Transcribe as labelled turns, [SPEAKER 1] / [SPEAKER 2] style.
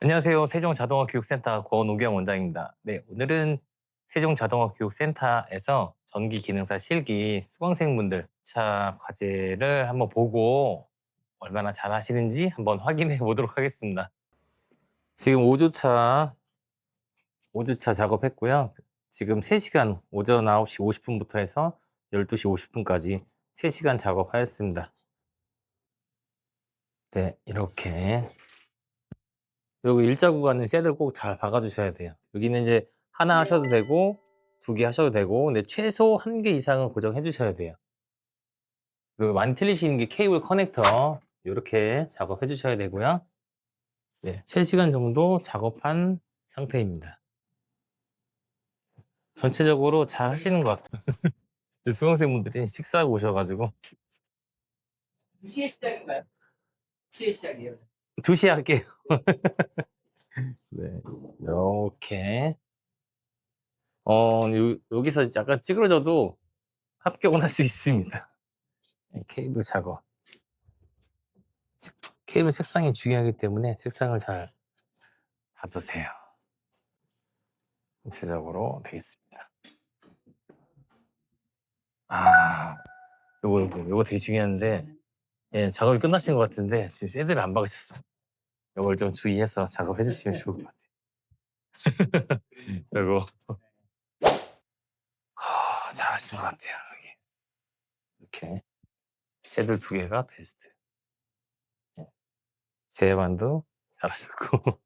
[SPEAKER 1] 안녕하세요. 세종자동화 교육센터 권우경 원장입니다. 네, 오늘은 세종자동화 교육센터에서 전기 기능사 실기 수강생분들 차 과제를 한번 보고 얼마나 잘 하시는지 한번 확인해 보도록 하겠습니다. 지금 5주차 5주차 작업했고요. 지금 3시간 오전 9시 50분부터 해서 12시 50분까지 3시간 작업하였습니다. 네, 이렇게 여기 일자 구간은 셋을 꼭 잘 박아주셔야 돼요. 여기는 이제 하나 하셔도 되고 두 개 하셔도 되고 근데 최소 한 개 이상은 고정해 주셔야 돼요. 그리고 많이 틀리시는 게 케이블 커넥터 이렇게 작업해 주셔야 되고요. 네, 3시간 정도 작업한 상태입니다. 전체적으로 잘 하시는 것 같아요. 수강생분들이 식사하고 오셔가지고
[SPEAKER 2] 2시에 시작인가요? 2시에 시작이에요.
[SPEAKER 1] 2시에 할게요. 네, 이렇게. 어, 요, 여기서 약간 찌그러져도 합격은 할 수 있습니다. 네, 케이블 작업. 색- 케이블 색상이 중요하기 때문에 색상을 잘 받으세요. 전체적으로 되겠습니다. 아, 요거, 요거, 요거 되게 중요한데, 예, 작업이 끝나신 것 같은데, 지금 쇠들을 안 박으셨어 요. 요걸 좀 주의해서 작업해 주시면 좋을 것 같아요. 그리고, 하, 잘하신 것 같아요, 여기. 이렇게. 쇠들 두 개가 베스트. 예. 제반도 잘하셨고.